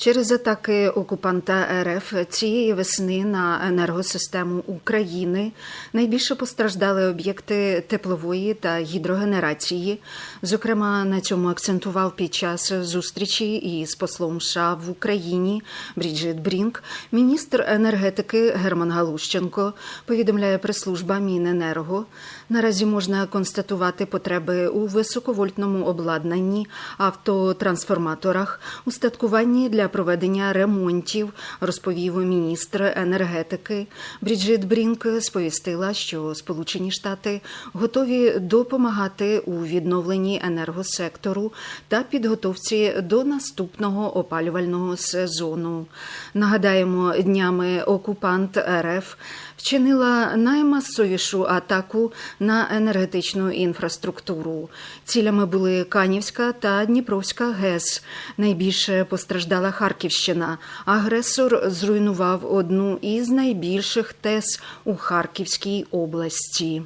Через атаки окупанта РФ цієї весни на енергосистему України найбільше постраждали об'єкти теплової та гідрогенерації. Зокрема, на цьому акцентував під час зустрічі із послом США в Україні Бріджит Брінк, міністр енергетики Герман Галущенко. Повідомляє прес-служба Міненерго. Наразі можна констатувати потреби у високовольтному обладнанні, автотрансформаторах, устаткуванні для проведення ремонтів, розповів міністр енергетики. Бріджит Брінк сповістила, що Сполучені Штати готові допомагати у відновленні енергосектору та підготовці до наступного опалювального сезону. Нагадаємо, днями окупант РФ вчинила наймасовішу атаку на енергетичну інфраструктуру. Цілями були Канівська та Дніпровська ГЕС. Найбільше постраждала Харківщина. Агресор зруйнував одну із найбільших ТЕС у Харківській області.